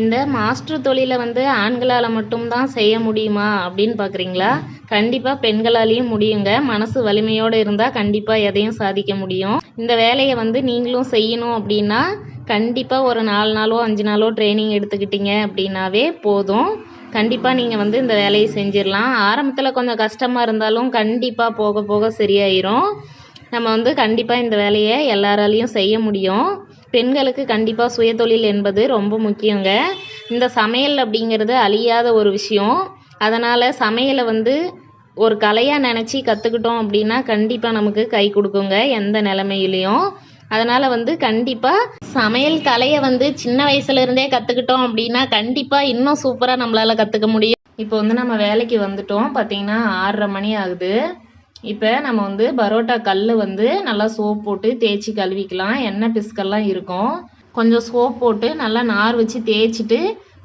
இந்த மாஸ்டர் தொழிலை வந்து ஆண்களால் மட்டும்தான் செய்ய முடியுமா அப்படின்னு பார்க்குறீங்களா கண்டிப்பாக பெண்களாலேயும் முடியுங்க. மனசு வலிமையோடு இருந்தால் கண்டிப்பாக எதையும் சாதிக்க முடியும். இந்த வேலையை வந்து நீங்களும் செய்யணும் அப்படின்னா கண்டிப்பாக ஒரு நாலு நாளோ அஞ்சு நாளோ ட்ரைனிங் எடுத்துக்கிட்டீங்க அப்படின்னாவே போதும். கண்டிப்பாக நீங்கள் வந்து இந்த வேலையை செஞ்சிடலாம். ஆரம்பத்தில் கொஞ்சம் கஷ்டமாக இருந்தாலும் கண்டிப்பாக போக போக சரியாயிரும். நம்ம வந்து கண்டிப்பாக இந்த வேலையை எல்லாராலையும் செய்ய முடியும். பெண்களுக்கு கண்டிப்பாக சுயதொழில் என்பது ரொம்ப முக்கியங்க. இந்த சமையல் அப்படிங்கிறது அழியாத ஒரு விஷயம். அதனால் சமையலை வந்து ஒரு கலையாக நினச்சி கற்றுக்கிட்டோம் அப்படின்னா கண்டிப்பாக நமக்கு கை கொடுக்குங்க எந்த நிலமையிலையும். அதனால் வந்து கண்டிப்பாக சமையல் கலையை வந்து சின்ன வயசுலேருந்தே கற்றுக்கிட்டோம் அப்படின்னா கண்டிப்பாக இன்னும் சூப்பராக நம்மளால் கற்றுக்க முடியும். இப்போ வந்து நம்ம வேலைக்கு வந்துட்டோம். பார்த்திங்கன்னா ஆறரை மணி ஆகுது. இப்போ நம்ம வந்து பரோட்டா கல் வந்து நல்லா சோப் போட்டு தேய்ச்சி கழுவிக்கலாம். எண்ணெய் பிஸ்கெல்லாம் இருக்கும். கொஞ்சம் சோப் போட்டு நல்லா நார் வச்சு தேய்ச்சிட்டு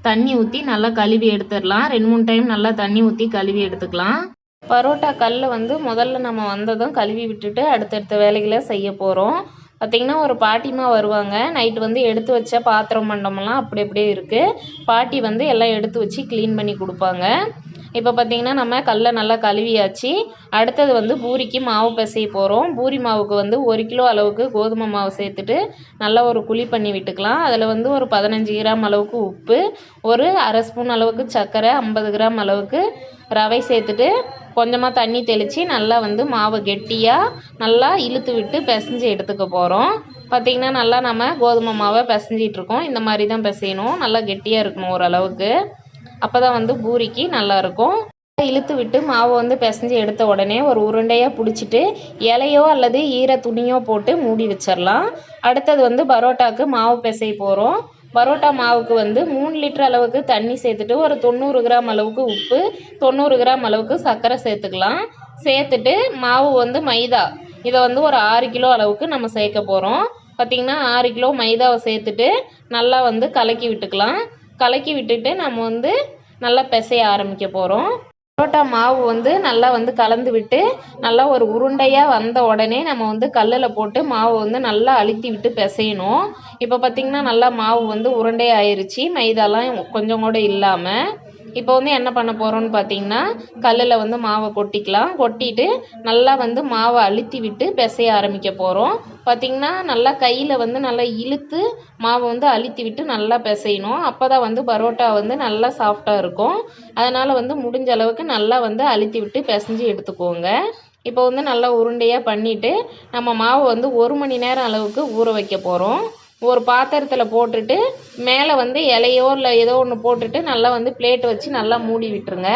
தண்ணி ஊற்றி நல்லா கழுவி எடுத்துடலாம். ரெண்டு மூணு டைம் நல்லா தண்ணி ஊற்றி கழுவி எடுத்துக்கலாம். பரோட்டா கல் வந்து முதல்ல நம்ம வந்ததும் கழுவி விட்டுட்டு அடுத்தடுத்த வேலைகளை செய்ய போகிறோம் பார்த்திங்கன்னா ஒரு பாட்டிமா வருவாங்க. நைட்டு வந்து எடுத்து வச்ச பாத்திரம் மண்டமெல்லாம் அப்படி அப்படியே இருக்குது பாட்டி வந்து எல்லாம் எடுத்து வச்சு க்ளீன் பண்ணி கொடுப்பாங்க. இப்போ பார்த்திங்கன்னா நம்ம கல்லை நல்லா கழுவியாச்சு. அடுத்தது வந்து பூரிக்கு மாவு பிசைய போகிறோம் பூரி மாவுக்கு வந்து ஒரு கிலோ அளவுக்கு கோதுமை மாவு சேர்த்துட்டு நல்லா ஒரு குழி பண்ணி விட்டுக்கலாம். அதில் வந்து ஒரு பதினஞ்சு கிராம் அளவுக்கு உப்பு ஒரு அரை ஸ்பூன் அளவுக்கு சர்க்கரை ஐம்பது கிராம் அளவுக்கு ரவை சேர்த்துட்டு கொஞ்சமாக தண்ணி தெளித்து நல்லா வந்து மாவை கெட்டியாக நல்லா இழுத்து விட்டு பிசைஞ்சு எடுத்துக்க போகிறோம் பார்த்திங்கன்னா நல்லா நம்ம கோதுமை மாவை பிசைஞ்சிட்ருக்கோம் இந்த மாதிரி தான் பிசையணும். நல்லா கெட்டியாக இருக்கணும் ஓரளவுக்கு. அப்போ தான் வந்து பூரிக்கு நல்லாயிருக்கும். இழுத்து விட்டு மாவை வந்து பிசைஞ்சு எடுத்த உடனே ஒரு உருண்டையாக பிடிச்சிட்டு இலையோ அல்லது ஈர துணியோ போட்டு மூடி வச்சிடலாம் அடுத்தது வந்து பரோட்டாவுக்கு மாவு பிசைய போகிறோம் பரோட்டா மாவுக்கு வந்து மூணு லிட்டர் அளவுக்கு தண்ணி சேர்த்துட்டு ஒரு தொண்ணூறு கிராம் அளவுக்கு உப்பு தொண்ணூறு கிராம் அளவுக்கு சர்க்கரை சேர்த்துக்கலாம். சேர்த்துட்டு மாவு வந்து மைதா இதை வந்து ஒரு ஆறு கிலோ அளவுக்கு நம்ம சேர்க்க போகிறோம் பார்த்திங்கன்னா ஆறு கிலோ மைதாவை சேர்த்துட்டு நல்லா வந்து கலக்கி விட்டுக்கலாம். கலக்கி விட்டுட்டு நம்ம வந்து நல்லா பிசைய ஆரம்பிக்க போகிறோம் பரோட்டா மாவு வந்து நல்லா வந்து கலந்து விட்டு நல்லா ஒரு உருண்டையாக வந்த உடனே நம்ம வந்து கல்லில் போட்டு மாவு வந்து நல்லா அழுத்தி விட்டு பிசையணும். இப்போ பார்த்திங்கன்னா நல்லா மாவு வந்து உருண்டையாக ஆயிடுச்சு மைதாலாம் கொஞ்சம் கூட இல்லாமல் இப்போ வந்து என்ன பண்ண போகிறோம்னு பார்த்தீங்கன்னா கல்லில் வந்து மாவை கொட்டிக்கலாம். கொட்டிட்டு நல்லா வந்து மாவை அழுத்தி விட்டு பிசைய ஆரம்பிக்க போகிறோம் பார்த்திங்கன்னா நல்லா கையில் வந்து நல்லா இழுத்து மாவை வந்து அழுத்தி விட்டு நல்லா பிசையணும். அப்போ தான் வந்து பரோட்டா வந்து நல்லா சாஃப்டாக இருக்கும். அதனால் வந்து முடிஞ்ச அளவுக்கு நல்லா வந்து அழுத்தி விட்டு பிசைஞ்சு எடுத்துக்கோங்க. இப்போ வந்து நல்லா உருண்டையாக பண்ணிவிட்டு நம்ம மாவை வந்து ஒரு மணி நேரம் அளவுக்கு ஊற வைக்க போகிறோம் ஒரு பாத்திரத்தில் போட்டுட்டு மேலே வந்து இலையோ இல்லை ஏதோ ஒன்று போட்டுட்டு நல்லா வந்து பிளேட் வச்சு நல்லா மூடி விட்டுருங்க.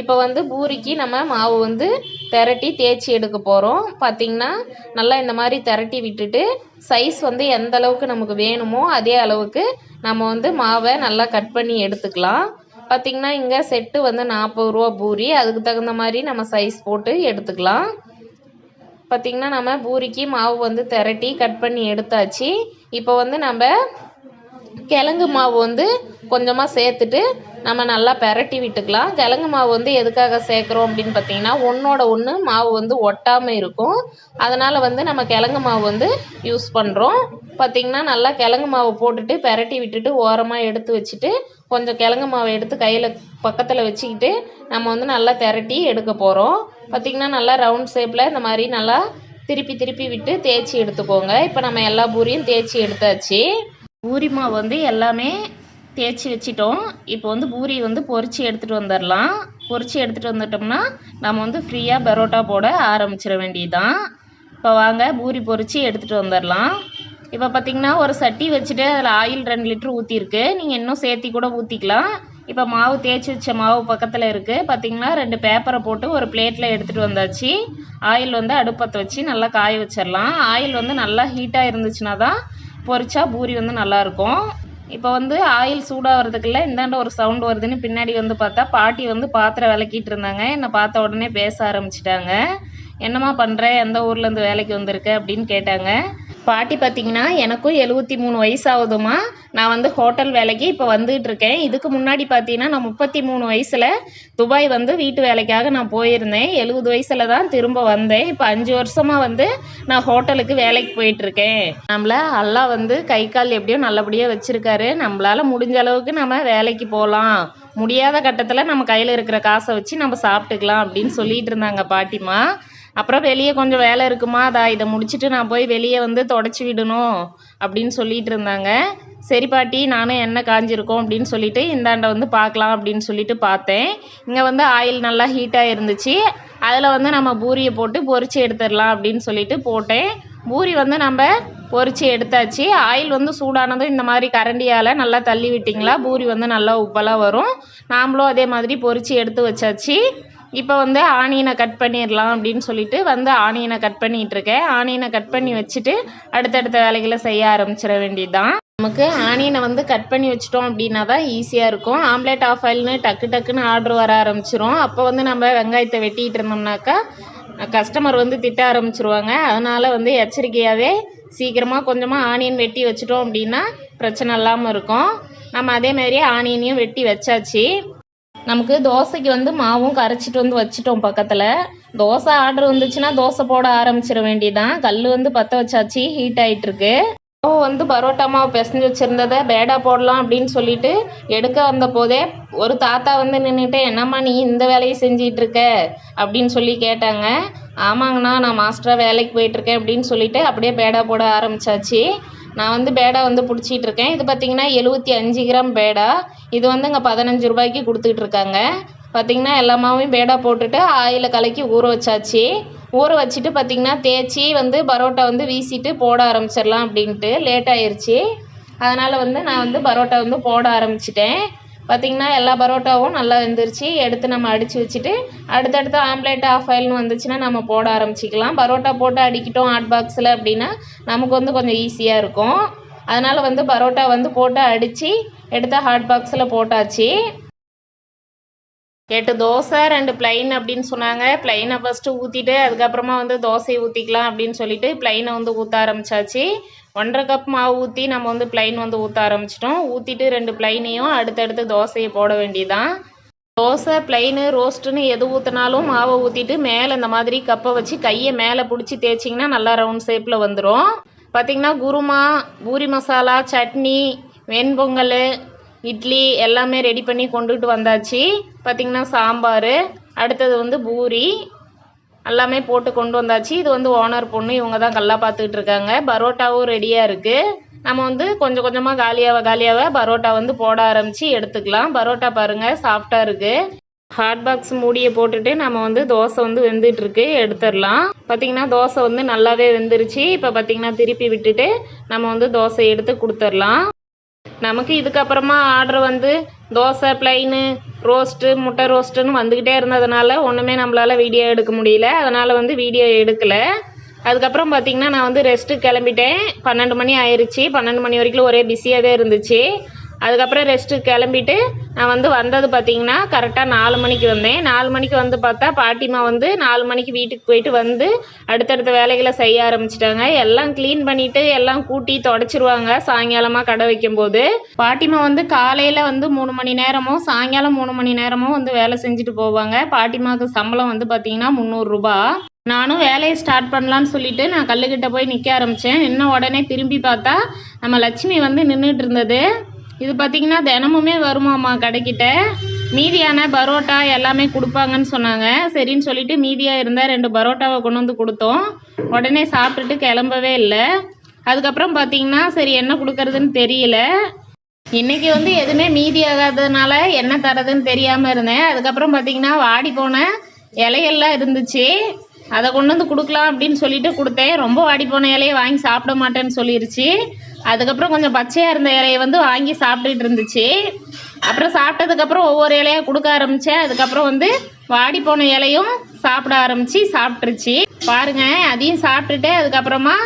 இப்போ வந்து பூரிக்கு நம்ம மாவு வந்து திரட்டி தேய்ச்சி எடுக்க போகிறோம் பார்த்திங்கன்னா நல்லா இந்த மாதிரி திரட்டி விட்டுட்டு சைஸ் வந்து எந்த அளவுக்கு நமக்கு வேணுமோ அதே அளவுக்கு நம்ம வந்து மாவை நல்லா கட் பண்ணி எடுத்துக்கலாம். பார்த்திங்கன்னா இங்கே செட்டு வந்து நாற்பது ரூபா பூரி. அதுக்கு தகுந்த மாதிரி நம்ம சைஸ் போட்டு எடுத்துக்கலாம். பார்த்திங்கன்னா நம்ம பூரிக்கு மாவு வந்து திரட்டி கட் பண்ணி எடுத்தாச்சு. இப்போ வந்து நம்ம கிழங்கு மாவு வந்து கொஞ்சமாக சேர்த்துட்டு நம்ம நல்லா பெரட்டி விட்டுக்கலாம். கிழங்கு மாவு வந்து எதுக்காக சேர்க்குறோம் அப்படின்னு பார்த்தீங்கன்னா ஒன்றோட ஒன்று மாவு வந்து ஒட்டாமல் இருக்கும். அதனால் வந்து நம்ம கிழங்கு மாவு வந்து யூஸ் பண்ணுறோம் பார்த்திங்கன்னா நல்லா கிழங்கு மாவு போட்டுட்டு பெரட்டி விட்டுட்டு ஓரமாக எடுத்து வச்சுட்டு கொஞ்சம் கிழங்கு மாவை எடுத்து கையில் பக்கத்தில் வச்சுக்கிட்டு நம்ம வந்து நல்லா திரட்டி எடுக்க போகிறோம் பார்த்திங்கன்னா நல்லா ரவுண்ட் ஷேப்பில் இந்த மாதிரி நல்லா திருப்பி திருப்பி விட்டு தேய்ச்சி எடுத்துக்கோங்க. இப்போ நம்ம எல்லா பூரியும் தேய்ச்சி எடுத்தாச்சு. பூரி மாவு வந்து எல்லாமே தேய்ச்சி வச்சிட்டோம். இப்போ வந்து பூரி வந்து பொறிச்சு எடுத்துகிட்டு வந்துடலாம். பொறிச்சு எடுத்துகிட்டு வந்துட்டோம்னா நம்ம வந்து ஃப்ரீயாக பரோட்டா போட ஆரம்பிச்சிட வேண்டியதுதான். இப்போ வாங்க பூரி பொறிச்சு எடுத்துகிட்டு வந்துடலாம். இப்போ பார்த்திங்கன்னா ஒரு சட்டி வச்சுட்டு அதில் ஆயில் ரெண்டு லிட்ரு ஊற்றிருக்கு நீங்கள் இன்னும் சேர்த்தி கூட ஊற்றிக்கலாம் இப்போ மாவு தேய்ச்சி வச்ச மாவு பக்கத்தில் இருக்குது பார்த்திங்கன்னா ரெண்டு பேப்பரை போட்டு ஒரு பிளேட்டில் எடுத்துகிட்டு வந்தாச்சு. ஆயில் வந்து அடுப்பத்தை வச்சு நல்லா காய வச்சிடலாம் ஆயில் வந்து நல்லா ஹீட்டாக இருந்துச்சுன்னா தான் பொரிச்சா பூரி வந்து நல்லாயிருக்கும் இப்போ வந்து ஆயில் சூடாகிறதுக்குள்ள இந்தாண்ட ஒரு சவுண்டு வருதுன்னு பின்னாடி வந்து பார்த்தா பாட்டி வந்து பாத்திரம் விளக்கிட்டு இருந்தாங்க. என்னை பார்த்த உடனே பேச ஆரம்பிச்சிட்டாங்க. என்னம்மா பண்ணுற எந்த ஊர்லேருந்து வேலைக்கு வந்திருக்க? அப்படின்னு கேட்டாங்க. பாட்டி பார்த்தீங்கன்னா எனக்கும் எழுபத்தி மூணு வயசு ஆகுதுமா நான் வந்து ஹோட்டல் வேலைக்கு இப்போ வந்துட்டு இருக்கேன். இதுக்கு முன்னாடி பார்த்தீங்கன்னா நான் முப்பத்தி மூணு வயசில் துபாய் வந்து வீட்டு வேலைக்காக நான் போயிருந்தேன். எழுபது வயசில் தான் திரும்ப வந்தேன். இப்போ அஞ்சு வருஷமாக வந்து நான் ஹோட்டலுக்கு வேலைக்கு போயிட்டுருக்கேன் நம்மள அல்லா வந்து கை கால் எப்படியோ நல்லபடியாக வச்சுருக்காரு. நம்மளால் முடிஞ்ச அளவுக்கு நம்ம வேலைக்கு போகலாம் முடியாத கட்டத்தில் நம்ம கையில் இருக்கிற காசை வச்சு நம்ம சாப்பிட்டுக்கலாம் அப்படின்னு சொல்லிட்டு இருந்தாங்க பாட்டிமா அப்புறம் வெளியே கொஞ்சம் வேலை இருக்குமா? அதா இதை முடிச்சுட்டு நான் போய் வெளியே வந்து தொடச்சி விடணும் அப்படின்னு சொல்லிட்டு இருந்தாங்க. சரி பாட்டி நானும் எண்ணெய் காஞ்சிருக்கோம் அப்படின்னு சொல்லிட்டு இந்தாண்ட வந்து பார்க்கலாம் அப்படின்னு சொல்லிட்டு பார்த்தேன். இங்கே வந்து ஆயில் நல்லா ஹீட்டாக இருந்துச்சு. அதில் வந்து நம்ம பூரியை போட்டு பொரிச்சு எடுத்துடலாம் அப்படின்னு சொல்லிட்டு போட்டேன். பூரி வந்து நம்ம பொறிச்சு எடுத்தாச்சு. ஆயில் வந்து சூடானதும் இந்த மாதிரி கரண்டியால் நல்லா தள்ளி விட்டிங்களா? பூரி வந்து நல்லா உப்பெல்லாம் வரும். நாமளும் அதே மாதிரி பொறிச்சு எடுத்து வச்சாச்சு. இப்போ வந்து ஆனியனை கட் பண்ணிடலாம் அப்படின்னு சொல்லிட்டு வந்து ஆனியனை கட் பண்ணிட்டு இருக்கேன் ஆனியனை கட் பண்ணி வச்சுட்டு அடுத்தடுத்த வேலைகளை செய்ய ஆரம்பிச்சிட வேண்டியதுதான். நமக்கு ஆனியனை வந்து கட் பண்ணி வச்சிட்டோம் அப்படின்னா தான் ஈஸியாக இருக்கும். ஆம்லேட் ஆஃப் ஆயில்னு டக்கு டக்குன்னு ஆர்டர் வர ஆரம்பிச்சிரும். அப்போ வந்து நம்ம வெங்காயத்தை வெட்டிட்டு இருந்தோம்னாக்கா கஸ்டமர் வந்து திட்ட ஆரம்பிச்சிருவாங்க. அதனால் வந்து எச்சரிக்கையாகவே சீக்கிரமாக கொஞ்சமாக ஆனியன் வெட்டி வச்சிட்டோம் அப்படின்னா பிரச்சனை இல்லாமல் இருக்கும். நம்ம அதே மாதிரியே ஆனியனையும் வெட்டி வச்சாச்சு. நமக்கு தோசைக்கு வந்து மாவும் கரைச்சிட்டு வந்து வச்சுட்டோம் பக்கத்தில். தோசை ஆர்டர் வந்துச்சுன்னா தோசை போட ஆரம்பிச்சிட வேண்டியதான் கல் வந்து பற்ற வச்சாச்சு ஹீட் ஆகிட்டுருக்கு மாவு வந்து பரோட்டா மாவு பிசைஞ்சு வச்சுருந்ததை பேடா போடலாம் அப்படின்னு சொல்லிட்டு எடுக்க வந்த போதே ஒரு தாத்தா வந்து நின்றுட்டு என்னம்மா நீ இந்த வேலையை செஞ்சிட்டு இருக்க அப்படின்னு சொல்லி கேட்டாங்க. ஆமாங்கண்ணா நான் மாஸ்டராக வேலைக்கு போயிட்டுருக்கேன் அப்படின்னு சொல்லிட்டு அப்படியே பேடா போட ஆரம்பிச்சாச்சு. நான் வந்து பேடா வந்து பிடிச்சிட்டு இருக்கேன் இது பார்த்தீங்கன்னா எழுபத்தி அஞ்சு கிராம் பேடா. இது வந்து இங்கே பதினஞ்சு ரூபாய்க்கு கொடுத்துட்ருக்காங்க. பார்த்தீங்கன்னா எல்லா மாவையும் பேடா போட்டுட்டு ஆயில் கலக்கி ஊற வச்சாச்சு. ஊற வச்சுட்டு பார்த்தீங்கன்னா தேய்ச்சி வந்து பரோட்டா வந்து வீசிட்டு போட ஆரம்பிச்சிடலாம் அப்படின்ட்டு லேட் ஆயிடுச்சு அதனால் வந்து நான் வந்து பரோட்டா வந்து போட ஆரம்பிச்சிட்டேன். பார்த்திங்கன்னா எல்லா பரோட்டாவும் நல்லா வெந்துருச்சு. எடுத்து நம்ம அடித்து வச்சுட்டு அடுத்தடுத்து ஆம்லேட் ஆஃப் ஆயில்னு வந்துச்சுன்னா நம்ம போட ஆரம்பிச்சிக்கலாம். பரோட்டா போட்டு அடிக்கிட்டோம் ஹாட் பாக்ஸில் அப்படின்னா நமக்கு வந்து கொஞ்சம் ஈஸியாக இருக்கும். அதனால் வந்து பரோட்டா வந்து போட்டு அடித்து எடுத்து ஹாட் பாக்ஸில் போட்டாச்சு. எட்டு தோசை ரெண்டு பிளைன் அப்படின்னு சொன்னாங்க. பிளைனை ஃபஸ்ட்டு ஊற்றிட்டு அதுக்கப்புறமா வந்து தோசையை ஊற்றிக்கலாம் அப்படின்னு சொல்லிட்டு பிளைனை வந்து ஊற்ற ஆரம்பிச்சாச்சு. ஒன்றரை கப் மாவு ஊற்றி நம்ம வந்து பிளைன் வந்து ஊற்ற ஆரம்பிச்சிட்டோம். ஊற்றிட்டு ரெண்டு பிளைனையும் அடுத்தடுத்து தோசையை போட வேண்டியதான் தோசை பிளைனு ரோஸ்ட்டுன்னு எது ஊற்றினாலும் மாவை ஊற்றிட்டு மேலே இந்த மாதிரி கப்பை வச்சு கையை மேலே பிடிச்சி தேய்ச்சிங்கன்னா நல்லா ரவுண்ட் ஷேப்பில் வந்துடும் பார்த்திங்கன்னா குருமா பூரி மசாலா சட்னி வெண்பொங்கல் இட்லி எல்லாமே ரெடி பண்ணி கொண்டுட்டு வந்தாச்சு. பார்த்திங்கன்னா சாம்பார் அடுத்தது வந்து பூரி எல்லாமே போட்டு கொண்டு வந்தாச்சு. இது வந்து ஓனர் பொண்ணு இவங்க தான் கல்லா பார்த்துக்கிட்டு இருக்காங்க. பரோட்டாவும் ரெடியாக இருக்குது நம்ம வந்து கொஞ்சம் கொஞ்சமாக காலியாக காலியாக பரோட்டா வந்து போட ஆரம்பித்து எடுத்துக்கலாம். பரோட்டா பாருங்கள் சாஃப்டாக இருக்குது ஹாட் பாக்ஸ் மூடியை போட்டுட்டு நம்ம வந்து தோசை வந்து வெந்துட்டுருக்கு எடுத்துடலாம். பார்த்திங்கன்னா தோசை வந்து நல்லாவே வெந்துருச்சு. இப்போ பார்த்திங்கன்னா திருப்பி விட்டுட்டு நம்ம வந்து தோசை எடுத்து கொடுத்துடலாம். நமக்கு இதுக்கப்புறமா ஆர்டர் வந்து தோசை பிளைனு ரோஸ்ட்டு முட்டை ரோஸ்ட்டுன்னு வந்துக்கிட்டே இருந்ததுனால ஒன்றுமே நம்மளால் வீடியோ எடுக்க முடியல. அதனால் வந்து வீடியோ எடுக்கலை. அதுக்கப்புறம் பார்த்திங்கன்னா நான் வந்து ரெஸ்ட்டு கிளம்பிட்டேன். பன்னெண்டு மணி ஆயிடுச்சு பன்னெண்டு மணி வரைக்கும் ஒரே பிஸியாகவே இருந்துச்சு. அதுக்கப்புறம் ரெஸ்ட்டு கிளம்பிட்டு நான் வந்து வந்தது பார்த்தீங்கன்னா கரெக்டாக நாலு மணிக்கு வந்தேன். நாலு மணிக்கு வந்து பார்த்தா பாட்டிமா வந்து நாலு மணிக்கு வீட்டுக்கு போயிட்டு வந்து அடுத்தடுத்த வேலைகளை செய்ய ஆரம்பிச்சிட்டாங்க. எல்லாம் க்ளீன் பண்ணிவிட்டு எல்லாம் கூட்டி தொடச்சிருவாங்க சாயங்காலமாக கடை வைக்கும்போது. பாட்டிமா வந்து காலையில் வந்து மூணு மணி நேரமும் சாயங்காலம் மூணு மணி நேரமும் வந்து வேலை செஞ்சுட்டு போவாங்க. பாட்டிமாவுக்கு சம்பளம் வந்து பார்த்தீங்கன்னா முந்நூறுரூபா நானும் வேலையை ஸ்டார்ட் பண்ணலான்னு சொல்லிட்டு நான் கல்லுக்கிட்ட போய் நிற்க ஆரம்பித்தேன் இன்னும் உடனே திரும்பி பார்த்தா நம்ம லட்சுமி வந்து நின்றுட்டு இருந்தது. இது பார்த்தீங்கன்னா தினமுமே வருமாம்மா கடைக்கிட்ட? மீதியான பரோட்டா எல்லாமே கொடுப்பாங்கன்னு சொன்னாங்க. சரின்னு சொல்லிட்டு மீதியாக இருந்தால் ரெண்டு பரோட்டாவை கொண்டு வந்து கொடுத்தோம். உடனே சாப்பிட்டுட்டு கிளம்பவே இல்லை. அதுக்கப்புறம் பார்த்தீங்கன்னா சரி என்ன கொடுக்கறதுன்னு தெரியல. இன்னைக்கு வந்து எதுவுமே மீதி ஆகாததுனால என்ன தரதுன்னு தெரியாமல் இருந்தேன். அதுக்கப்புறம் பார்த்தீங்கன்னா வாடி போன இலையெல்லாம் இருந்துச்சு. அதை கொண்டு வந்து கொடுக்கலாம் அப்படின்னு சொல்லிட்டு கொடுத்தேன். ரொம்ப வாடி போன இலையை வாங்கி சாப்பிட மாட்டேன்னு சொல்லிருச்சு. அதுக்கப்புறம் கொஞ்சம் பச்சையாக இருந்த இலையை வந்து வாங்கி சாப்பிட்டுட்டு இருந்துச்சு. அப்புறம் சாப்பிட்டதுக்கப்புறம் ஒவ்வொரு இலையாக கொடுக்க ஆரம்பித்தேன் அதுக்கப்புறம் வந்து வாடி போன இலையும் சாப்பிட ஆரம்பித்து சாப்பிட்ருச்சு பாருங்க அதையும் சாப்பிட்டுட்டு அதுக்கப்புறமா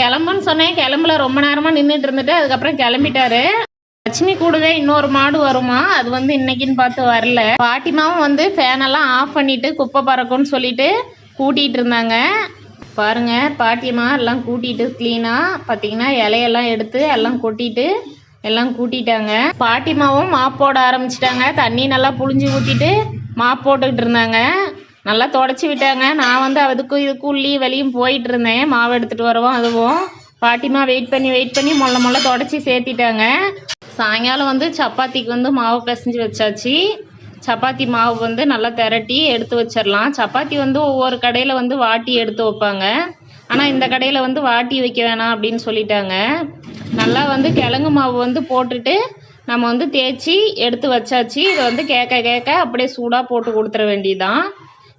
கிளம்புன்னு சொன்னேன். கிளம்புல ரொம்ப நேரமாக நின்றுட்டு இருந்துட்டு அதுக்கப்புறம் கிளம்பிட்டாரு. லட்சுமி கூடவே இன்னொரு மாடு வருமா? அது வந்து இன்னைக்குன்னு பார்த்து வரல. பாட்டிமாவும் வந்து ஃபேனெல்லாம் ஆஃப் பண்ணிட்டு குப்பை பறக்கும்னு சொல்லிட்டு கூட்டிகிட்டு இருந்தாங்க. பாருங்க பாட்டியம்மா எல்லாம் கூட்டிட்டு க்ளீனாக பார்த்தீங்கன்னா இலையெல்லாம் எடுத்து எல்லாம் கொட்டிட்டு எல்லாம் கூட்டிட்டாங்க. பாட்டிமாவும் மாப் போட ஆரம்பிச்சிட்டாங்க. தண்ணி நல்லா புழிஞ்சு ஊற்றிட்டு மாப் போட்டுக்கிட்டு இருந்தாங்க. நல்லா தொடச்சி விட்டாங்க. நான் வந்து அதுக்கும் இதுக்கும் உள்ளியும் வெளியும் போயிட்டு இருந்தேன். மாவு எடுத்துகிட்டு வருவோம் அதுவும். பாட்டிமா வெயிட் பண்ணி வெயிட் பண்ணி மொள்ள மொள்ள தொடச்சி சேர்த்திட்டாங்க. சாயங்காலம் வந்து சப்பாத்திக்கு வந்து மாவு பிசைஞ்சு வச்சாச்சு. சப்பாத்தி மாவு வந்து நல்லா திரட்டி எடுத்து வச்சிடலாம் சப்பாத்தி வந்து ஒவ்வொரு கடையில் வந்து வாட்டி எடுத்து வைப்பாங்க. ஆனால் இந்த கடையில் வந்து வாட்டி வைக்க வேணாம் அப்படின்னு சொல்லிட்டாங்க. நல்லா வந்து கிழங்கு மாவு வந்து போட்டுட்டு நம்ம வந்து தேய்ச்சி எடுத்து வச்சாச்சு. இதை வந்து கேட்க கேட்க அப்படியே சூடாக போட்டு கொடுத்துட வேண்டியதுதான்.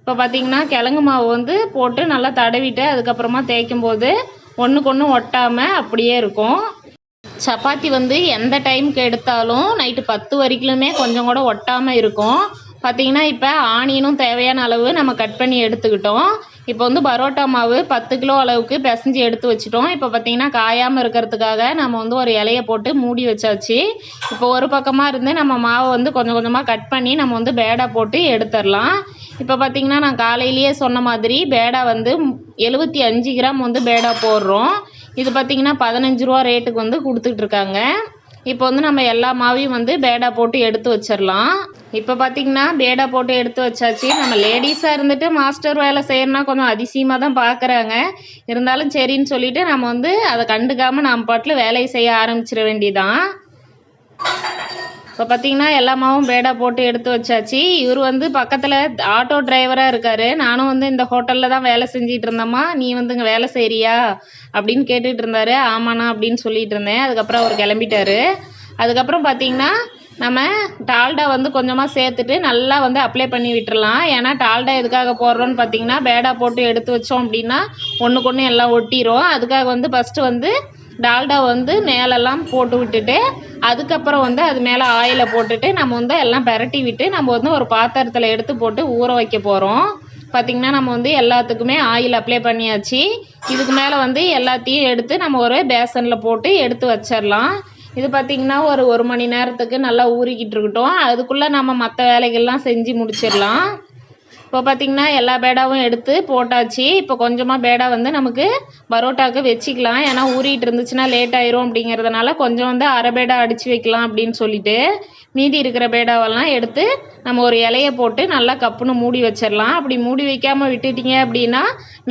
இப்போ பார்த்தீங்கன்னா கிழங்கு மாவு வந்து போட்டு நல்லா தடவிட்டு அதுக்கப்புறமா தேய்க்கும் போது ஒன்றுக்கு ஒன்று ஒட்டாமல் அப்படியே இருக்கும். சப்பாத்தி வந்து எந்த டைமுக்கு எடுத்தாலும் நைட்டு பத்து வரைக்குமே கொஞ்சம் கூட ஒட்டாமல் இருக்கும். பார்த்தீங்கன்னா இப்போ ஆனியனும் தேவையான அளவு நம்ம கட் பண்ணி எடுத்துக்கிட்டோம். இப்போ வந்து பரோட்டா மாவு பத்து கிலோ அளவுக்கு பிசைஞ்சு எடுத்து வச்சிட்டோம். இப்போ பார்த்தீங்கன்னா காயாமல் இருக்கிறதுக்காக நம்ம வந்து ஒரு இலையை போட்டு மூடி வச்சாச்சு. இப்போ ஒரு பக்கமாக இருந்து நம்ம மாவை வந்து கொஞ்சம் கொஞ்சமாக கட் பண்ணி நம்ம வந்து பேடா போட்டு எடுத்துடலாம். இப்போ பார்த்திங்கன்னா நான் காலையிலேயே சொன்ன மாதிரி பேடா வந்து எழுபத்தி அஞ்சு கிராம் வந்து பேடா போடுறோம். இது பார்த்தீங்கன்னா பதினஞ்சு ரூபா ரேட்டுக்கு வந்து கொடுத்துட்டு இருக்காங்க. இப்போ வந்து நம்ம எல்லா மாவையும் வந்து பேடா போட்டு எடுத்து வச்சிடலாம் இப்போ பார்த்தீங்கன்னா பேடா போட்டு எடுத்து வச்சாச்சு. நம்ம லேடிஸாக இருந்துட்டு மாஸ்டர் வேலை செய்யணும்னா கொஞ்சம் அதிசயமாக தான் பார்க்குறாங்க இருந்தாலும் சரின்னு சொல்லிட்டு நம்ம வந்து அதை கண்டுக்காமல் நம்ம பாட்டில் வேலையை செய்ய ஆரம்பிச்சிட வேண்டியதான் இப்போ பார்த்தீங்கன்னா எல்லா மாவும் பேடா போட்டு எடுத்து வச்சாச்சு. இவர் வந்து பக்கத்தில் ஆட்டோ டிரைவராக இருக்கார். நானும் வந்து இந்த ஹோட்டலில் தான் வேலை செஞ்சிட்டு இருந்தேம்மா. நீ வந்து இங்கே வேலை செய்கிறியா அப்படின்னு கேட்டுட்டு இருந்தாரு. ஆமாண்ணா அப்படின்னு சொல்லிட்டு இருந்தேன். அதுக்கப்புறம் அவர் கிளம்பிட்டாரு. அதுக்கப்புறம் பார்த்தீங்கன்னா நம்ம டால்டா வந்து கொஞ்சமாக சேர்த்துட்டு நல்லா வந்து அப்ளை பண்ணி விட்டுறலாம். ஏன்னா டால்டா எதுக்காக போடுறோன்னு பார்த்தீங்கன்னா பேடா போட்டு எடுத்து வச்சோம் அப்படின்னா ஒன்றுக்கு ஒன்று எல்லாம் ஒட்டிரும். அதுக்காக வந்து ஃபஸ்ட்டு வந்து டால்டா வந்து மேலெல்லாம் போட்டு விட்டுட்டு அதுக்கப்புறம் வந்து அது மேலே ஆயிலை போட்டுட்டு நம்ம வந்து எல்லாம் பிரட்டி விட்டு நம்ம வந்து ஒரு பாத்திரத்தில் எடுத்து போட்டு ஊற வைக்க போகிறோம் பார்த்திங்கன்னா நம்ம வந்து எல்லாத்துக்குமே ஆயில் அப்ளை பண்ணியாச்சு. இதுக்கு மேலே வந்து எல்லாத்தையும் எடுத்து நம்ம ஒரு பேசனில் போட்டு எடுத்து வச்சிடலாம் இது பார்த்திங்கன்னா ஒரு ஒரு மணி நேரத்துக்கு நல்லா ஊறிக்கிட்டு இருக்கட்டும். அதுக்குள்ளே நம்ம மற்ற வேலைகள்லாம் செஞ்சு முடிச்சிடலாம் இப்போ பார்த்திங்கன்னா எல்லா பேடாவும் எடுத்து போட்டாச்சு. இப்போ கொஞ்சமாக பேடா வந்து நமக்கு பரோட்டாவுக்கு வச்சுக்கலாம். ஏன்னா ஊறிட்டு இருந்துச்சுன்னா லேட் ஆயிரும் அப்படிங்கிறதுனால கொஞ்சம் வந்து அரை பேடா அடித்து வைக்கலாம் அப்படின்னு சொல்லிட்டு மீதி இருக்கிற பேடாவெல்லாம் எடுத்து நம்ம ஒரு இலையை போட்டு நல்லா கப்புன்னு மூடி வச்சிடலாம். அப்படி மூடி வைக்காமல் விட்டுட்டீங்க அப்படின்னா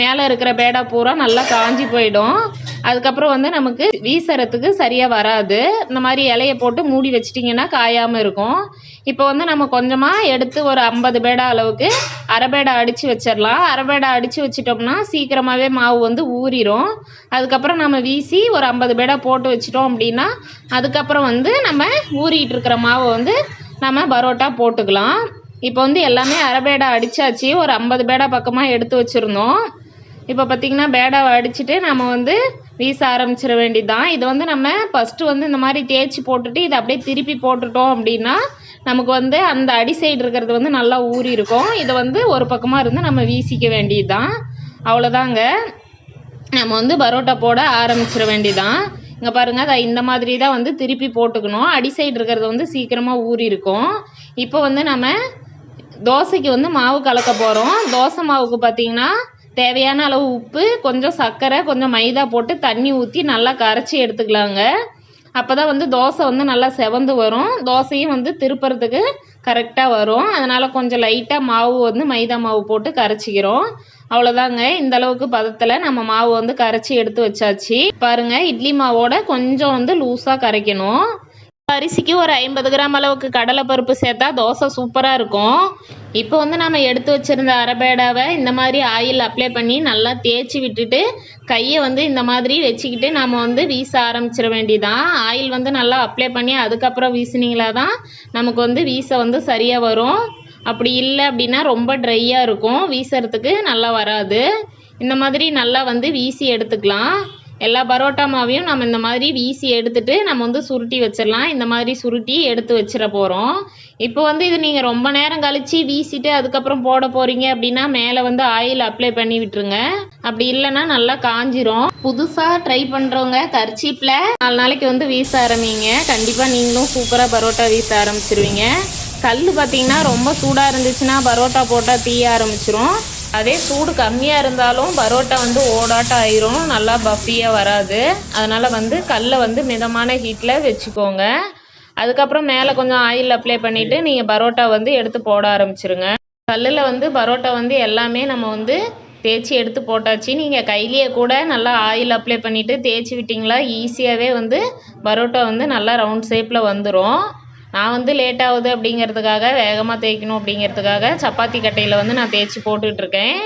மேலே இருக்கிற பேடா பூரா நல்லா காஞ்சி போயிடும். அதுக்கப்புறம் வந்து நமக்கு வீசுறதுக்கு சரியாக வராது. இந்த மாதிரி இலையை போட்டு மூடி வச்சிட்டிங்கன்னா காயாமல் இருக்கும். இப்போ வந்து நம்ம கொஞ்சமாக எடுத்து ஒரு ஐம்பது பேடா அளவுக்கு அரை பேடா அடித்து வச்சிடலாம் அரைபேடை அடித்து வச்சிட்டோம்னா சீக்கிரமாகவே மாவு வந்து ஊறிடும் அதுக்கப்புறம் நம்ம வீசி ஒரு ஐம்பது பேடா போட்டு வச்சிட்டோம் அப்படின்னா அதுக்கப்புறம் வந்து நம்ம ஊறிட்டு இருக்கிற மாவை வந்து நம்ம பரோட்டா போட்டுக்கலாம். இப்போ வந்து எல்லாமே அரைபேடை அடித்தாச்சு ஒரு ஐம்பது பேடா பக்கமாக எடுத்து வச்சுருந்தோம். இப்போ பார்த்திங்கன்னா பேடாவை அடிச்சுட்டு நம்ம வந்து வீச ஆரம்பிச்சிட வேண்டியதுதான். இது வந்து நம்ம ஃபஸ்ட்டு வந்து இந்த மாதிரி தேய்ச்சி போட்டுட்டு இதை அப்படியே திருப்பி போட்டுட்டோம் அப்படின்னா நமக்கு வந்து அந்த அடி சைடு இருக்கிறது வந்து நல்லா ஊறி இருக்கும். இதை வந்து ஒரு பக்கமாக இருந்து நம்ம வீசிக்க வேண்டியது தான் அவ்வளோதாங்க நம்ம வந்து பரோட்டா போட ஆரம்பிச்சிட வேண்டியதான் இங்கே பாருங்கள் அதை இந்த மாதிரி தான் வந்து திருப்பி போட்டுக்கணும். அடி சைடு இருக்கிறது வந்து சீக்கிரமாக ஊறி இருக்கும். இப்போ வந்து நம்ம தோசைக்கு வந்து மாவு கலக்க போகிறோம் தோசை மாவுக்கு பார்த்திங்கன்னா தேவையான அளவு உப்பு கொஞ்சம் சர்க்கரை கொஞ்சம் மைதா போட்டு தண்ணி ஊற்றி நல்லா கரைச்சி எடுத்துக்கலாங்க. அப்போ தான் வந்து தோசை வந்து நல்லா செவந்து வரும். தோசையும் வந்து திருப்புறதுக்கு கரெக்டாக வரும். அதனால் கொஞ்சம் லைட்டாக மாவு வந்து மைதா மாவு போட்டு கரைச்சிக்கிறோம். அவ்வளோதாங்க இந்த அளவுக்கு பதத்தில் நம்ம மாவு வந்து கரைச்சி எடுத்து வச்சாச்சு. பாருங்கள் இட்லி மாவோட கொஞ்சம் வந்து லூஸாக கரைக்கணும். அரிசிக்கு ஒரு ஐம்பது கிராம் அளவுக்கு கடலைப்பருப்பு சேர்த்தா தோசை சூப்பராக இருக்கும். இப்போ வந்து நம்ம எடுத்து வச்சுருந்த அரபேடாவை இந்த மாதிரி ஆயில் அப்ளை பண்ணி நல்லா தேய்ச்சி விட்டுட்டு கையை வந்து இந்த மாதிரி வச்சுக்கிட்டு நம்ம வந்து வீச ஆரம்பிச்சிட வேண்டியதான் ஆயில் வந்து நல்லா அப்ளை பண்ணி அதுக்கப்புறம் வீசினீங்களா தான் நமக்கு வந்து வீச வந்து சரியாக வரும். அப்படி இல்லை அப்படின்னா ரொம்ப ட்ரையாக இருக்கும். வீசுறதுக்கு நல்லா வராது. இந்த மாதிரி நல்லா வந்து வீசி எடுத்துக்கலாம். எல்லா பரோட்டா மாவையும் நம்ம இந்த மாதிரி வீசி எடுத்துட்டு நம்ம வந்து சுருட்டி வச்சிடலாம். இந்த மாதிரி சுருட்டி எடுத்து வச்சிட போகிறோம் இப்போ வந்து இது நீங்கள் ரொம்ப நேரம் கழித்து வீசிட்டு அதுக்கப்புறம் போட போகிறீங்க அப்படின்னா மேலே வந்து ஆயில் அப்ளை பண்ணி விட்டுருங்க. அப்படி இல்லைன்னா நல்லா காஞ்சிரும். புதுசாக ட்ரை பண்ணுறவங்க கர்ச்சீப்பில் நாலு நாளைக்கு வந்து வீச ஆரம்பிங்க. கண்டிப்பாக நீங்களும் சூப்பராக பரோட்டா வீச ஆரம்பிச்சிருவீங்க. கல் பார்த்தீங்கன்னா ரொம்ப சூடாக இருந்துச்சுன்னா பரோட்டா போட்டால் தீய ஆரம்பிச்சிரும். அதே சூடு கம்மியாக இருந்தாலும் பரோட்டா வந்து ஓடாட்டம் ஆயிரும் நல்லா பஃபியாக வராது. அதனால் வந்து கல்லை வந்து மிதமான ஹீட்டில் வச்சுக்கோங்க. அதுக்கப்புறம் மேலே கொஞ்சம் ஆயில் அப்ளை பண்ணிவிட்டு நீங்கள் பரோட்டா வந்து எடுத்து போட ஆரம்பிச்சிருங்க. கல்லில் வந்து பரோட்டா வந்து எல்லாமே நம்ம வந்து தேய்ச்சி எடுத்து போட்டாச்சு. நீங்கள் கையிலேயே கூட நல்லா ஆயில் அப்ளை பண்ணிவிட்டு தேய்ச்சி விட்டிங்களா ஈஸியாகவே வந்து பரோட்டா வந்து நல்லா ரவுண்ட் ஷேப்பில் வந்துடும் நான் வந்து லேட் ஆகுது அப்படிங்கிறதுக்காக வேகமாக தேய்க்கணும் அப்படிங்கிறதுக்காக சப்பாத்தி கட்டையில் வந்து நான் தேய்ச்சி போட்டுட்ருக்கேன்.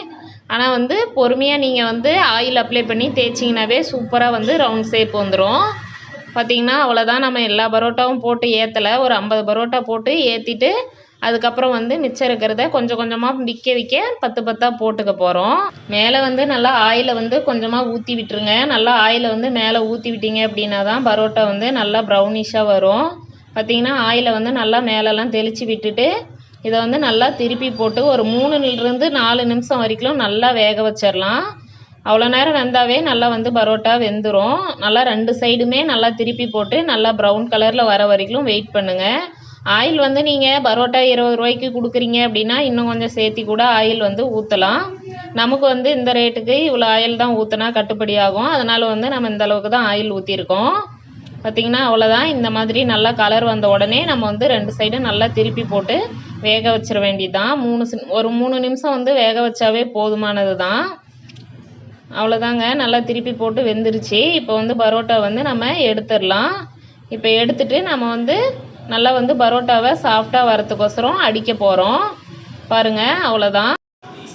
ஆனால் வந்து பொறுமையாக நீங்கள் வந்து ஆயில் அப்ளை பண்ணி தேய்ச்சிங்கனாவே சூப்பராக வந்து ரவுண்ட் ஷேப் வந்துடும் பார்த்திங்கன்னா அவ்வளோதான் நம்ம எல்லா பரோட்டாவும் போட்டு ஏற்றலை ஒரு ஐம்பது பரோட்டா போட்டு ஏற்றிட்டு அதுக்கப்புறம் வந்து மிச்சம் இருக்கிறத கொஞ்சம் கொஞ்சமாக விற்க விற்க பத்து பத்தாக போட்டுக்க போகிறோம் மேலே வந்து நல்லா ஆயிலை வந்து கொஞ்சமாக ஊற்றி விட்டுருங்க. நல்லா ஆயிலை வந்து மேலே ஊற்றி விட்டீங்க அப்படின்னா தான் பரோட்டா வந்து நல்லா ப்ரௌனிஷாக வரும். பார்த்திங்கன்னா ஆயிலை வந்து நல்லா மேலெல்லாம் தெளித்து விட்டுட்டு இதை வந்து நல்லா திருப்பி போட்டு ஒரு மூணுலேருந்து நாலு நிமிஷம் வரைக்கும் நல்லா வேக வச்சிடலாம். அவ்வளோ நேரம் வெந்தாவே நல்லா வந்து பரோட்டா வெந்துடும் நல்லா ரெண்டு சைடுமே நல்லா திருப்பி போட்டு நல்லா ப்ரௌன் கலரில் வர வரைக்கும் வெயிட் பண்ணுங்கள் ஆயில் வந்து நீங்கள் பரோட்டா இருபது ரூபாய்க்கு கொடுக்குறீங்க அப்படின்னா இன்னும் கொஞ்சம் சேர்த்தி கூட ஆயில் வந்து ஊற்றலாம் நமக்கு வந்து இந்த ரேட்டுக்கு இவ்வளோ ஆயில் தான் ஊற்றினா கட்டுப்படி ஆகும். அதனால் வந்து நம்ம இந்த அளவுக்கு தான் ஆயில் ஊற்றிருக்கோம் பார்த்திங்கன்னா அவ்வளோதான் இந்த மாதிரி நல்லா கலர் வந்த உடனே நம்ம வந்து ரெண்டு சைடும் நல்லா திருப்பி போட்டு வேக வச்சிட வேண்டியது தான் மூணு ஒரு மூணு நிமிஷம் வந்து வேக வச்சாவே போதுமானது தான் அவ்வளோதாங்க நல்லா திருப்பி போட்டு வெந்துருச்சு. இப்போ வந்து பரோட்டா வந்து நம்ம எடுத்துடலாம். இப்போ எடுத்துட்டு நம்ம வந்து நல்லா வந்து பரோட்டாவை சாஃப்டாக வரத்துக்கோசரம் அடிக்க போகிறோம் பாருங்கள் அவ்வளோதான்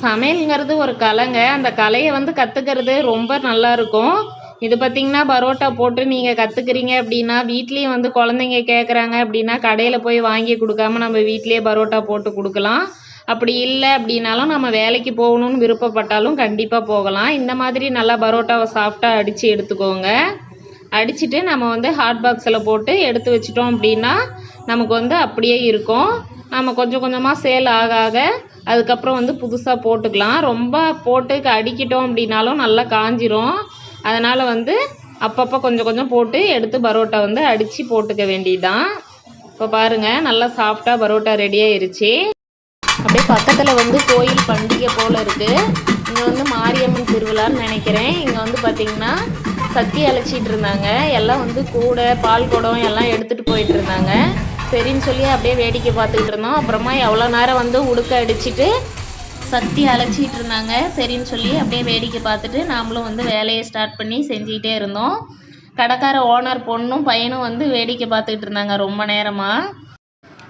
சமையலுங்கிறது ஒரு கலைங்க. அந்த கலையை வந்து கற்றுக்கிறது ரொம்ப நல்லா இருக்கும். இது பார்த்திங்கன்னா பரோட்டா போட்டு நீங்கள் கற்றுக்குறீங்க அப்படின்னா வீட்லேயும் வந்து குழந்தைங்க கேட்குறாங்க அப்படின்னா கடையில் போய் வாங்கி கொடுக்காம நம்ம வீட்டிலேயே பரோட்டா போட்டு கொடுக்கலாம். அப்படி இல்லை அப்படின்னாலும் நம்ம வேலைக்கு போகணுன்னு விருப்பப்பட்டாலும் கண்டிப்பாக போகலாம். இந்த மாதிரி நல்லா பரோட்டாவை சாஃப்டாக அடித்து எடுத்துக்கோங்க. அடிச்சுட்டு நம்ம வந்து ஹாட் பாக்ஸில் போட்டு எடுத்து வச்சிட்டோம் அப்படின்னா நமக்கு வந்து அப்படியே இருக்கும். நம்ம கொஞ்சம் கொஞ்சமாக சேல் ஆக ஆக அதுக்கப்புறம் வந்து புதுசாக போட்டுக்கலாம். ரொம்ப போட்டு அடிக்கிட்டோம் அப்படின்னாலும் நல்லா காஞ்சிரும். அதனால் வந்து அப்பப்போ கொஞ்சம் கொஞ்சம் போட்டு எடுத்து பரோட்டா வந்து அடித்து போட்டுக்க வேண்டியதுதான். இப்போ பாருங்கள் நல்லா சாஃப்டாக பரோட்டா ரெடி ஆயிருச்சு. அப்படியே பக்கத்தில் வந்து கோயில் பண்டிகை போல் இருக்குது இங்கே வந்து மாரியம்மன் திருவிழான்னு நினைக்கிறேன். இங்கே வந்து பார்த்திங்கன்னா சத்தி அழைச்சிட்டு இருந்தாங்க. எல்லாம் வந்து கூடை பால் குடம் எல்லாம் எடுத்துகிட்டு போயிட்டு இருந்தாங்க. சரின்னு சொல்லி அப்படியே வேடிக்கை பார்த்துக்கிட்டு இருந்தோம். அப்புறமா எவ்வளோ நேரம் வந்து உடுக்க அடிச்சுட்டு சக்தி அழைச்சிட்டு இருந்தாங்க சரின்னு சொல்லி அப்படியே வேடிக்கை பார்த்துட்டு நாமளும் வந்து வேலையை ஸ்டார்ட் பண்ணி செஞ்சுக்கிட்டே இருந்தோம். கடைக்கார ஓனர் பொண்ணும் பையனும் வந்து வேடிக்கை பார்த்துக்கிட்டு இருந்தாங்க ரொம்ப நேரமாக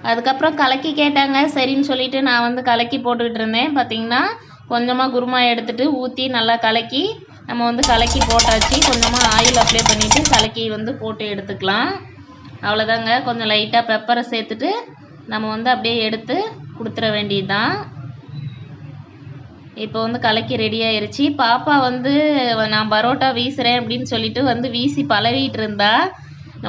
அதுக்கப்புறம் கலக்கி கேட்டாங்க. சரின்னு சொல்லிட்டு நான் வந்து கலக்கி போட்டுக்கிட்டு இருந்தேன் பார்த்தீங்கன்னா கொஞ்சமாக குருமா எடுத்துட்டு ஊற்றி நல்லா கலக்கி நம்ம வந்து கலக்கி போட்டாச்சு. கொஞ்சமாக ஆயில் அப்ளை பண்ணிவிட்டு கலக்கி வந்து போட்டு எடுத்துக்கலாம். அவ்வளோதாங்க கொஞ்சம் லைட்டாக பெப்பரை சேர்த்துட்டு நம்ம வந்து அப்படியே எடுத்து கொடுத்துட வேண்டியது தான் இப்போ வந்து கலக்கி ரெடி ஆயிருச்சு. பாப்பா வந்து நான் பரோட்டா வீசுகிறேன் அப்படின்னு சொல்லிட்டு வந்து வீசி பழகிட்டு இருந்தா.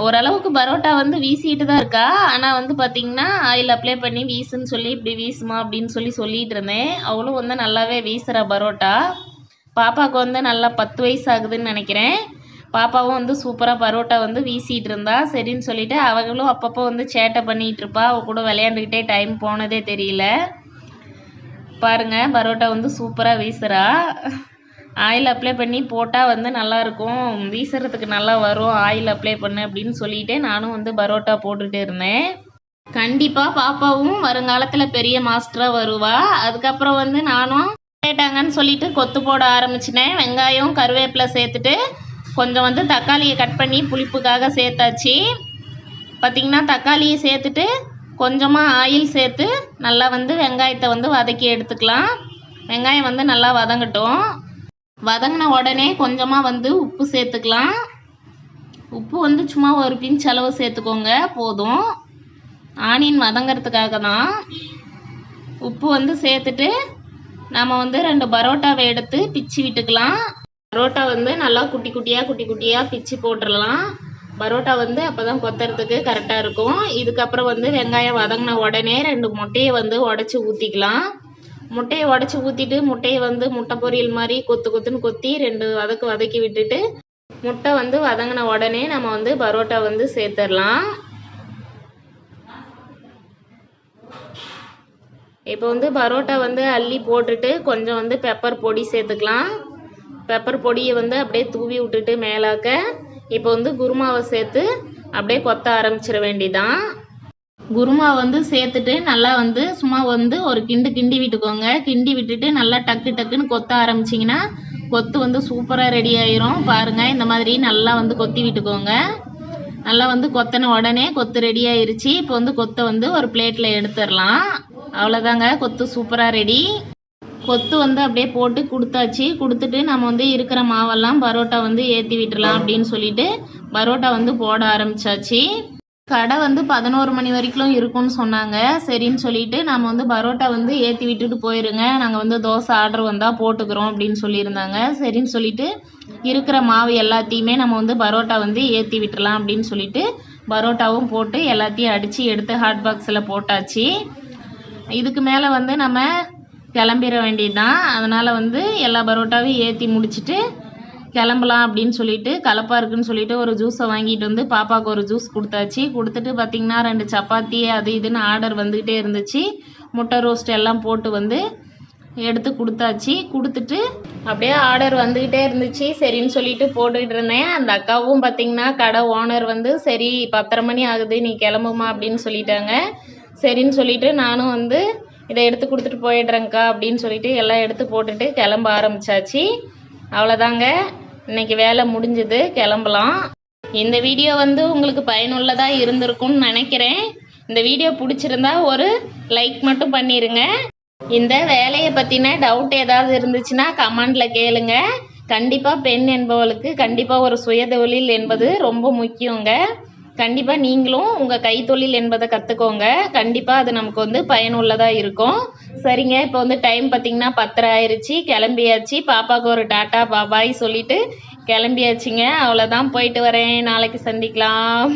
ஓரளவுக்கு பரோட்டா வந்து வீசிட்டு தான் இருக்கா. ஆனால் வந்து பார்த்திங்கன்னா ஆயில் அப்ளை பண்ணி வீசுன்னு சொல்லி இப்படி வீசுமா அப்படின்னு சொல்லி சொல்லிட்டு இருந்தேன். அவளும் வந்து நல்லாவே வீசுகிறா பரோட்டா. பாப்பாவுக்கு வந்து நல்லா பத்து வயசு ஆகுதுன்னு நினைக்கிறேன். பாப்பாவும் வந்து சூப்பராக பரோட்டா வந்து வீசிகிட்டு இருந்தா. சரின்னு சொல்லிட்டு அவங்களும் அப்பப்போ வந்து சேட்டை பண்ணிகிட்டு இருப்பா. அவள் கூட விளையாண்டுக்கிட்டே டைம் போனதே தெரியல. பாருங்கள் பரோட்டா வந்து சூப்பராக வீசுகிறா ஆயில் அப்ளை பண்ணி போட்டால் வந்து நல்லாயிருக்கும். வீசுறதுக்கு நல்லா வரும். ஆயில் அப்ளை பண்ணு அப்படின்னு சொல்லிட்டு நானும் வந்து பரோட்டா போட்டுகிட்டு இருந்தேன். கண்டிப்பாக பாப்பாவும் வருங்காலத்தில் பெரிய மாஸ்டராக வருவா. அதுக்கப்புறம் வந்து நானும் கேட்டாங்கன்னு சொல்லிட்டு கொத்து போட ஆரம்பிச்சினேன். வெங்காயம் கருவேப்பிலை சேர்த்துட்டு கொஞ்சம் வந்து தக்காளியை கட் பண்ணி புளிப்புக்காக சேர்த்தாச்சு. பார்த்திங்கன்னா தக்காளியை சேர்த்துட்டு கொஞ்சமாக ஆயில் சேர்த்து நல்லா வந்து வெங்காயத்தை வந்து வதக்கி எடுத்துக்கலாம். வெங்காயம் வந்து நல்லா வதங்கட்டும். வதங்கின உடனே கொஞ்சமாக வந்து உப்பு சேர்த்துக்கலாம். உப்பு வந்து சும்மா ஒரு பிஞ்ச் அளவு சேர்த்துக்கோங்க போதும். ஆனியன் வதங்கிறதுக்காக தான். உப்பு வந்து சேர்த்துட்டு நம்ம வந்து ரெண்டு பரோட்டாவை எடுத்து பிச்சு விட்டுக்கலாம். பரோட்டா வந்து நல்லா குட்டி குட்டியாக குட்டி குட்டியாக பிச்சு போட்டுடலாம் பரோட்டா வந்து அப்போ தான் கொத்துறதுக்கு கரெக்டாக இருக்கும். இதுக்கப்புறம் வந்து வெங்காயம் வதங்கின உடனே ரெண்டு முட்டையை வந்து உடச்சி ஊற்றிக்கலாம் முட்டையை உடச்சி ஊற்றிட்டு முட்டையை வந்து முட்டை பொரியல் மாதிரி கொத்து கொத்துன்னு கொத்தி ரெண்டு வதக்கு வதக்கி விட்டுட்டு முட்டை வந்து வதங்கின உடனே நம்ம வந்து பரோட்டா வந்து சேர்த்துடலாம். இப்போ வந்து பரோட்டா வந்து அள்ளி போட்டுட்டு கொஞ்சம் வந்து பெப்பர் பொடி சேர்த்துக்கலாம். பெப்பர் பொடியை வந்து அப்படியே தூவி விட்டுட்டு மேலாக்க. இப்போ வந்து குருமாவை சேர்த்து அப்படியே கொத்த ஆரம்பிச்சிட வேண்டிதான். குருமா வந்து சேர்த்துட்டு நல்லா வந்து சும்மா வந்து ஒரு கிண்டு கிண்டி விட்டுக்கோங்க. கிண்டி விட்டுட்டு நல்லா டக்கு டக்குன்னு கொத்த ஆரம்பிச்சிங்கன்னா கொத்து வந்து சூப்பராக ரெடி ஆயிரும். பாருங்கள் இந்த மாதிரி நல்லா வந்து கொத்தி விட்டுக்கோங்க. நல்லா வந்து கொத்தின உடனே கொத்து ரெடி ஆயிருச்சு. இப்போ வந்து கொத்தை வந்து ஒரு பிளேட்டில் எடுத்துடலாம். அவ்வளோதாங்க கொத்து சூப்பராக ரெடி கொத்து வந்து அப்படியே போட்டு கொடுத்தாச்சு. கொடுத்துட்டு நம்ம வந்து இருக்கிற மாவெல்லாம் பரோட்டா வந்து ஏற்றி விட்டுலாம் அப்படின்னு சொல்லிட்டு பரோட்டா வந்து போட ஆரம்பிச்சாச்சு. கடை வந்து பதினோரு மணி வரைக்கும் இருக்கும்னு சொன்னாங்க. சரின்னு சொல்லிட்டு நம்ம வந்து பரோட்டா வந்து ஏற்றி விட்டுட்டு போயிருங்க. நாங்கள் வந்து தோசை ஆர்டர் வந்தால் போட்டுக்கிறோம் அப்படின்னு சொல்லியிருந்தாங்க. சரின்னு சொல்லிட்டு இருக்கிற மாவு எல்லாத்தையுமே நம்ம வந்து பரோட்டா வந்து ஏற்றி விட்டுலாம் அப்படின்னு சொல்லிட்டு பரோட்டாவும் போட்டு எல்லாத்தையும் அடித்து எடுத்து ஹாட் பாக்ஸில் போட்டாச்சு. இதுக்கு மேலே வந்து நம்ம கிளம்பிட வேண்டியதுதான். அதனால் வந்து எல்லா பரோட்டாவையும் ஏற்றி முடிச்சுட்டு கிளம்பலாம் அப்படின்னு சொல்லிட்டு கலப்பாக இருக்குன்னு சொல்லிட்டு ஒரு ஜூஸை வாங்கிட்டு வந்து பாப்பாவுக்கு ஒரு ஜூஸ் கொடுத்தாச்சு. கொடுத்துட்டு பார்த்திங்கன்னா ரெண்டு சப்பாத்தி அது இதுன்னு ஆர்டர் வந்துக்கிட்டே இருந்துச்சு. முட்டை ரோஸ்ட் எல்லாம் போட்டு வந்து எடுத்து கொடுத்தாச்சு. கொடுத்துட்டு அப்படியே ஆர்டர் வந்துக்கிட்டே இருந்துச்சு. சரின்னு சொல்லிட்டு போட்டுக்கிட்டு இருந்தேன். அந்த அக்காவும் பார்த்தீங்கன்னா கடை ஓனர் வந்து சரி பத்தரை மணி ஆகுது நீ கிளம்புமா அப்படின்னு சொல்லிட்டாங்க. சரின்னு சொல்லிட்டு நானும் வந்து இதை எடுத்து கொடுத்துட்டு போயிடுறேங்க்கா அப்படின்னு சொல்லிட்டு எல்லாம் எடுத்து போட்டுட்டு கிளம்ப ஆரம்பிச்சாச்சு. அவ்வளோதாங்க இன்னைக்கு வேலை முடிஞ்சது. கிளம்பலாம். இந்த வீடியோ வந்து உங்களுக்கு பயனுள்ளதாக இருந்திருக்கும்னு நினைக்கிறேன். இந்த வீடியோ பிடிச்சிருந்தா ஒரு லைக் மட்டும் பண்ணிடுங்க இந்த வேலையை பற்றின டவுட் ஏதாவது இருந்துச்சுன்னா கமெண்டில் கேளுங்க. கண்டிப்பாக பெண் என்பவளுக்கு கண்டிப்பாக ஒரு சுயதொழில் என்பது ரொம்ப முக்கியங்க. கண்டிப்பாக நீங்களும் உங்கள் கைத்தொழில் என்பதை கற்றுக்கோங்க கண்டிப்பாக அது நமக்கு வந்து பயனுள்ளதாக இருக்கும். சரிங்க இப்போ வந்து டைம் பார்த்தீங்கன்னா பத்தரை ஆயிடுச்சு கிளம்பியாச்சு. பாப்பாவுக்கு ஒரு டாட்டா பாபாய் சொல்லிட்டு கிளம்பியாச்சுங்க. அவ்வளோதான் போயிட்டு வரேன். நாளைக்கு சந்திக்கலாம்.